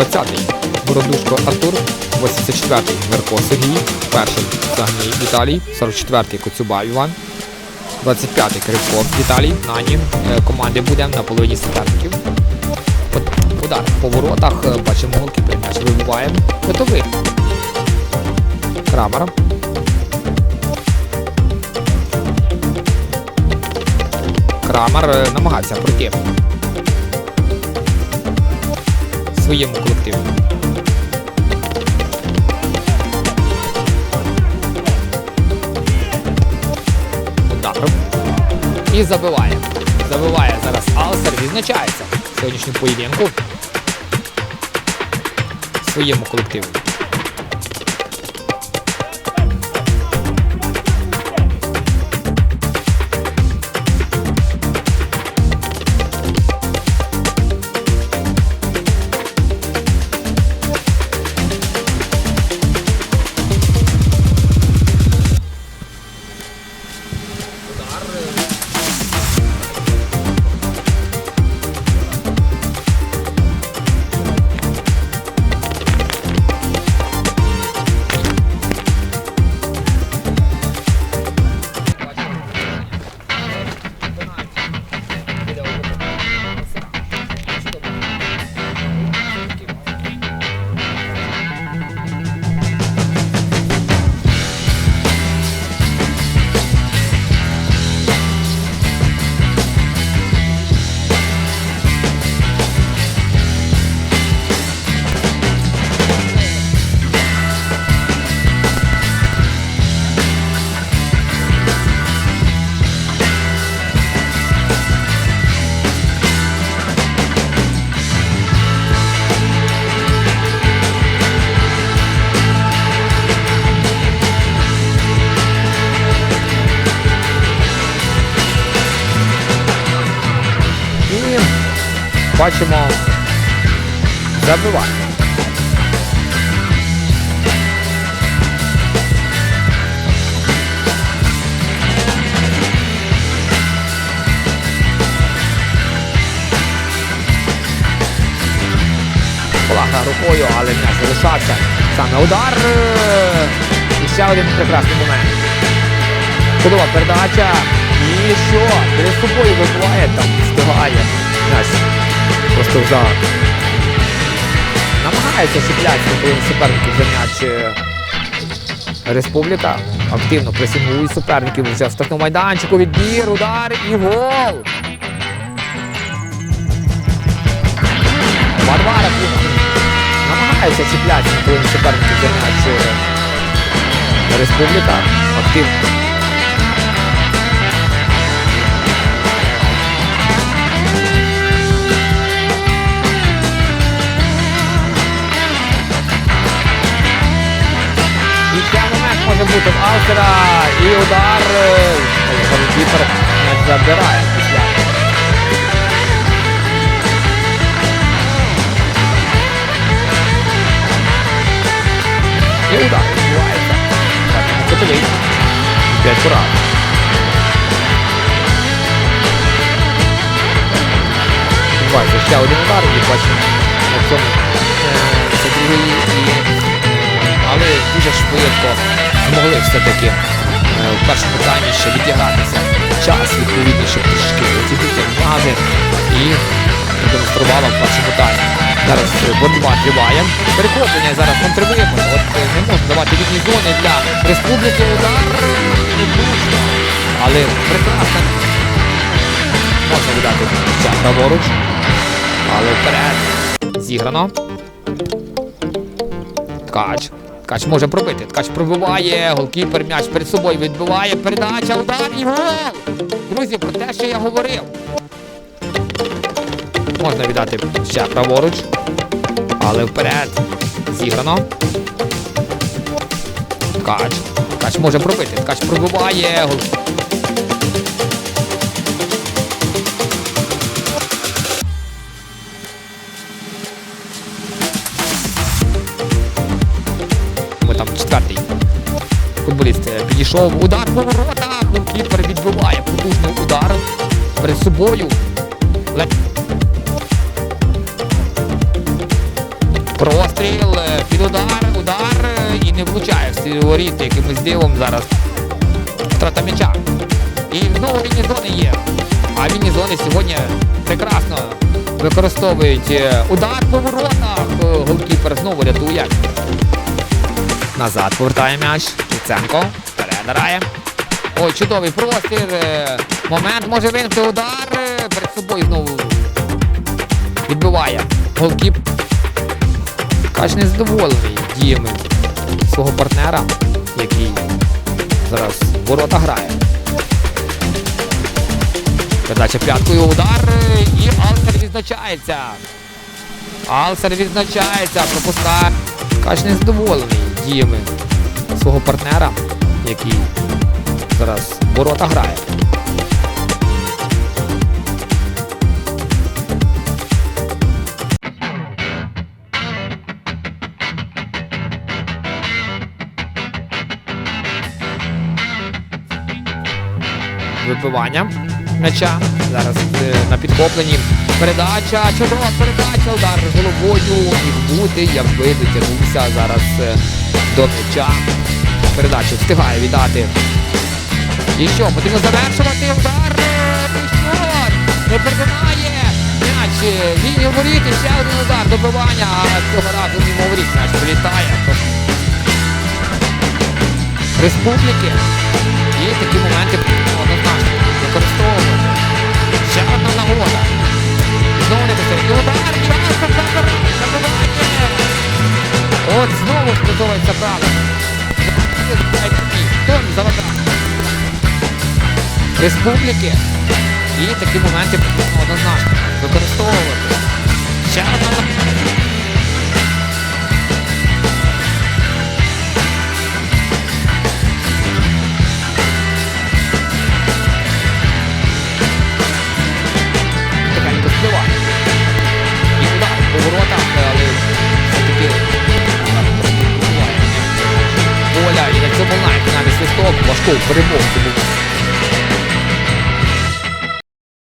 20-й Бородушко Артур, 84-й Верко Сергій, перший Загній Віталій, 44-й Коцюба Іван, 25-й Кривков Віталій, Нані. Е, Команди буде на половині. От- Удар по воротах, е, бачимо голкіпер м'яч вибиваємо. Готовий. Крамер е, намагається пройти своєму колективі. Удар. І забиває. Забиває зараз Алсер, відзначається в сьогоднішньому поєдинку своєму колективу. Бачимо забивання. Полага рукою, але м'яч залишався. Саме удар. І ще один прекрасний момент. Чудова передача. І що? Перед собою вибиває, там встигає. М'яч просто за. Намагається чіплятися, коли суперників за е, Республіка. Активно пресингує суперників вже в штрафному майданчику. Відбір, удар і гол. Варвара намагається чіплятися, коли суперників за е, Республіка. Активно. В Алсера і удар. е, Голкіпер не забирає після. І удар відбувається. Так, ну. П'ять ура. Відбувається ще один удар і бачимо на цьому е, це другий і але дуже швидко змогли все-таки е, в першому таймі ще відігратися час, відповідно, щоб трішки оцінити влади і продемонструвала в першому таймі. Зараз боротьба триває. Перехоплення зараз контролюємо. От е, не можна давати вільні зони для республіки. Удар не дуже. Але прекрасно. Можна віддати ще праворуч. Але вперед. Зіграно. Ткач. Ткач може пробити. Ткач пробиває. Голкіпер м'яч перед собою відбиває. Передача, удар і гол! Друзі, про те, що я говорив. Можна віддати ще праворуч. Але вперед. Зіграно. Ткач. Ткач може пробити. Ткач пробиває. Гол... футболіст е, підійшов. Удар по воротах. Голкіпер відбиває потужний удар перед собою. Ледь удар, удар е, і не влучає в ці воріт якимось дивом зараз. Втрата м'яча. І знову вільні зони є. А вільні зони сьогодні прекрасно використовують е, удар по воротах. Е, Голкіпер знову рятує. Назад повертає м'яч. Луценко. Вперед грає. Ой, чудовий простір. е, Момент може винути удар. е, Перед собою знову відбиває. Голкіп. Кач незадоволений діями свого партнера, який зараз ворота грає. Передача п'яткою удар е, і Алсер відзначається. Алсер відзначається, пропускає. Кач незадоволений діями свого партнера, який зараз ворота грає. Вибивання м'яча. Зараз е, на підхопленні. Передача, чудова передача, удар головою і бути, якби дотягнувся зараз е, до м'яча. Передачу встигає віддати. І що, потрібно завершувати удар. е, Пішло! Не перетинає. М'яч е, лінію воріт і ще один удар. Добивання, а цього разу мимо воріт м'яч прилітає. Республіки. І такі моменти однозначно використовувати. Ще одна нагода. Республіки. І такі моменти однозначно використовувати. Ще одна. Поля і на цьому лайк навіть свисток важко перемог.